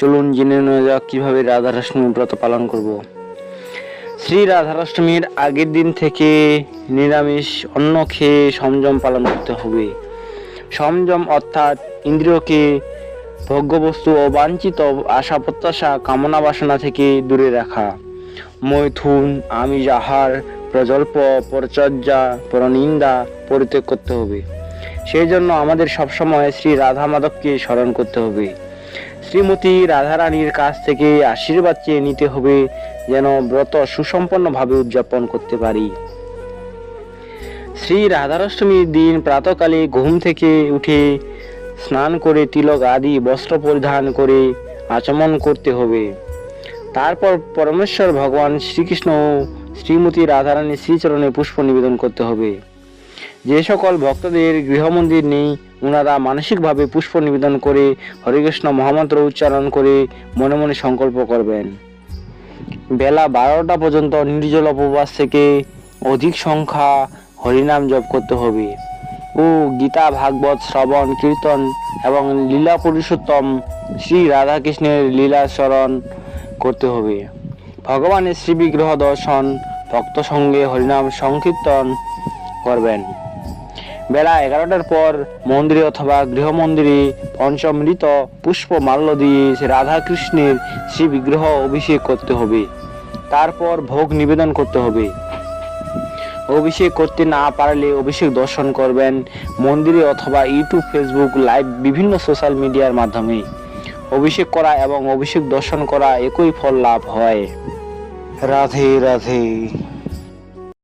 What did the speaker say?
চলুন জেনে নেওয়া যাক কীভাবে রাধারাষ্টমী ব্রত পালন করব। শ্রী রাধারাষ্টমীর আগের দিন থেকে নিরামিষ অন্ন খেয়ে সংযম পালন করতে হবে। সংযম অর্থাৎ ইন্দ্রিয়কে ভোগ্যবস্তু ও বাঞ্ছিত আশা প্রত্যাশা কামনা বাসনা থেকে দূরে রাখা। মৈথুন, আমিষ আহার, প্রজল্প, পরচর্যা, পরনিন্দা পরিত্যাগ করতে হবে। সেই জন্য আমাদের সবসময় শ্রী রাধা মাধবকে স্মরণ করতে হবে। শ্রীমতী রাধারানীর কাছ থেকে আশীর্বাদ চেয়ে নিতে হবে যেন ব্রত সুসম্পন্নভাবে উদযাপন করতে পারি। শ্রী রাধারাষ্টমীর দিন প্রাতকালে ঘুম থেকে উঠে স্নান করে তিলক আদি বস্ত্র পরিধান করে আচমন করতে হবে। তারপর পরমেশ্বর ভগবান শ্রীকৃষ্ণ শ্রীমতী রাধারানীর শ্রীচরণে পুষ্প নিবেদন করতে হবে। যে সকল ভক্তদের গৃহমন্দির নেই ওনারা মানসিকভাবে পুষ্প নিবেদন করে হরিকৃষ্ণ মহামন্ত্র উচ্চারণ করে মনে মনে সংকল্প করবেন। বেলা বারোটা পর্যন্ত নির্জল উপবাস থেকে অধিক সংখ্যা হরিনাম জপ করতে হবে। ও গীতা, ভাগবত, শ্রবণ, কীর্তন এবং লীলা পুরুষোত্তম শ্রী রাধাকৃষ্ণের লীলা স্মরণ করতে হবে। ভগবানের শ্রী বিগ্রহ দর্শন, ভক্ত সঙ্গে হরিনাম সংকীর্তন করবেন। বেলা এগারোটার পর মন্দিরে অথবা গৃহমন্দিরে পঞ্চমৃত পুষ্প মাল্য দিয়ে রাধা কৃষ্ণের শ্রী বিগ্রহ অভিষেক করতে হবে। তারপর ভোগ নিবেদন করতে হবে। অভিষেক করতে না পারলে অভিষেক দর্শন করবেন মন্দিরে অথবা ইউটিউব, ফেসবুক, লাইভ বিভিন্ন সোশ্যাল মিডিয়ার মাধ্যমে। অভিষেক করা এবং অভিষেক দর্শন করা একই ফল লাভ হয়। রাধে রাধে।